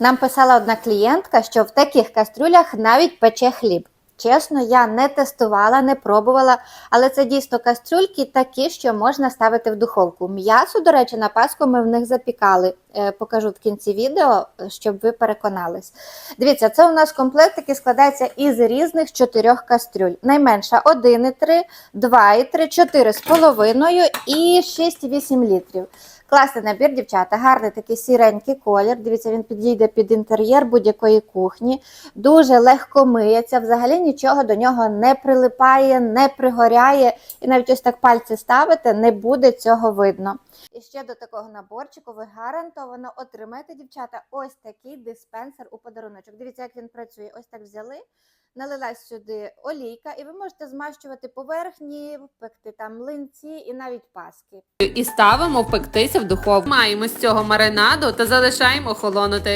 Нам писала одна клієнтка, що в таких кастрюлях навіть пече хліб. Чесно, я не тестувала, не пробувала, але це дійсно кастрюльки такі, що можна ставити в духовку. М'ясо, до речі, на Пасху ми в них запікали. Е, Покажу в кінці відео, щоб ви переконались. Дивіться, це у нас комплект, який складається із різних чотирьох кастрюль. Найменша 1,3, 2,3, 4,5 і 6,8 літрів. Класний набір, дівчата, гарний такий сіренький колір. Дивіться, він підійде під інтер'єр будь-якої кухні. Дуже легко миється, взагалі нічого до нього не прилипає, не пригоряє. І навіть ось так пальці ставите, не буде цього видно. І ще до такого наборчику ви гарантовано отримаєте, дівчата, ось такий диспенсер у подаруночок. Дивіться, як він працює. Ось так взяли. Налилась сюди олійка, і ви можете змащувати поверхні, пекти там млинці і навіть паски. І ставимо пектися в духовку. Маємо з цього маринаду та залишаємо охолонути.